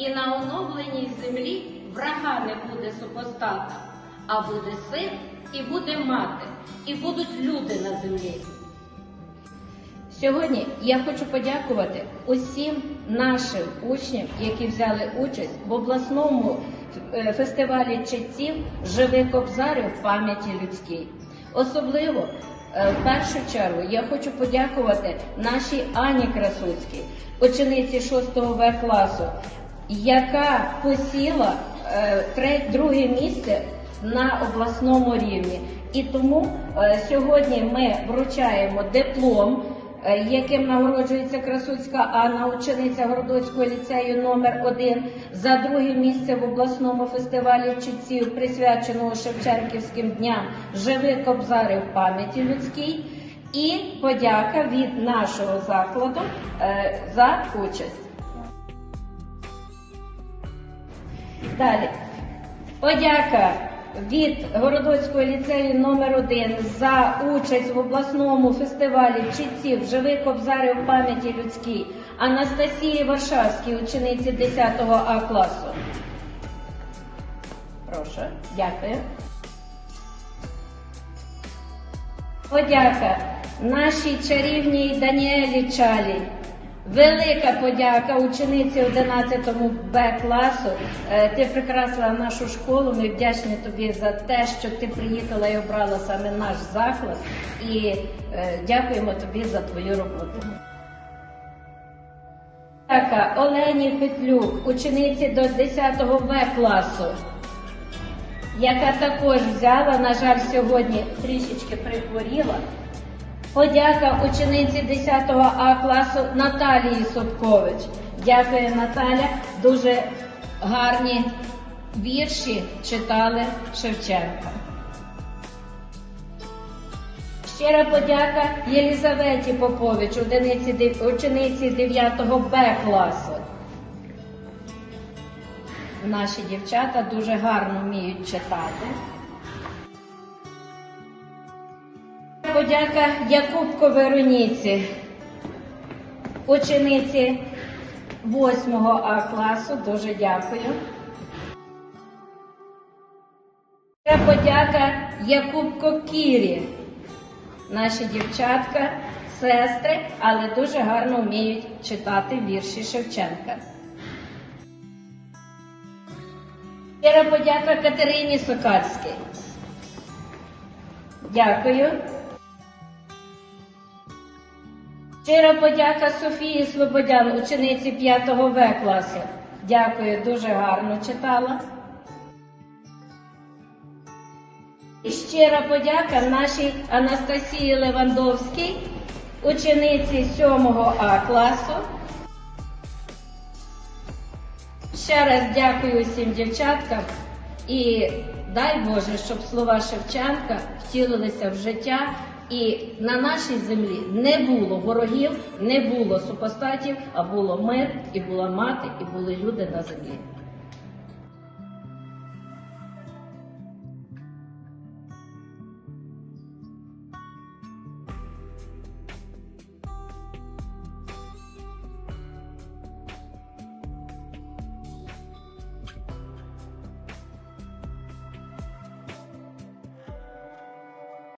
і на оновленій землі врага не буде супостата, а буде син і буде мати, і будуть люди на землі. Сьогодні я хочу подякувати усім нашим учням, які взяли участь в обласному е, фестивалі читців Живи Кобзарю в пам'яті людській. Особливо е, в першу чергу я хочу подякувати нашій Ані Красуцькій, учениці 6 В класу, яка посіла е, друге місце на обласному рівні. І тому е, сьогодні ми вручаємо диплом, е, яким нагороджується Красуцька Анна, учениця Городоцького ліцею номер 1 за друге місце в обласному фестивалі читців, присвяченого Шевченківським дням Живи Кобзари в пам'яті людській. І подяка від нашого закладу за участь. Далі. Подяка від Городоцького ліцею номер 1 за участь в обласному фестивалі читців Живий Кобзари в пам'яті людській Анастасії Варшавській, учениці 10 А класу. Прошу, дякую. Подяка нашій чарівній Даніелі Чалі. Велика подяка учениці 11 Б класу. Ти прикрасила нашу школу. Ми вдячні тобі за те, що ти приїхала і обрала саме наш заклад. І е, дякуємо тобі за твою роботу. Подяка Олені Петлюк, учениці до 10 В класу яка також взяла, на жаль, сьогодні трішечки прихворіла. Подяка учениці 10 А класу Наталії Собкович. Дякую, Наталя. Дуже гарні вірші читали Шевченка. Щира подяка Єлізаветі Попович, учениці 9 Б класу. Наші дівчата дуже гарно вміють читати. Подяка Якубко Вероніці, учениці 8 А класу. Дуже дякую. Щира Подяка Якубко Кірі. Наші дівчатка, сестри, але дуже гарно вміють читати вірші Шевченка. Щира подяка Катерині Сокальській. Дякую. Щира подяка Софії Слободян, учениці 5 В класу. Дякую, дуже гарно читала. І щира подяка нашій Анастасії Левандовській, учениці 7 А класу. Ще раз дякую усім дівчаткам і дай Боже, щоб слова Шевченка втілилися в життя і на нашій землі не було ворогів, не було супостатів, а було мир, і була мати, і були люди на землі.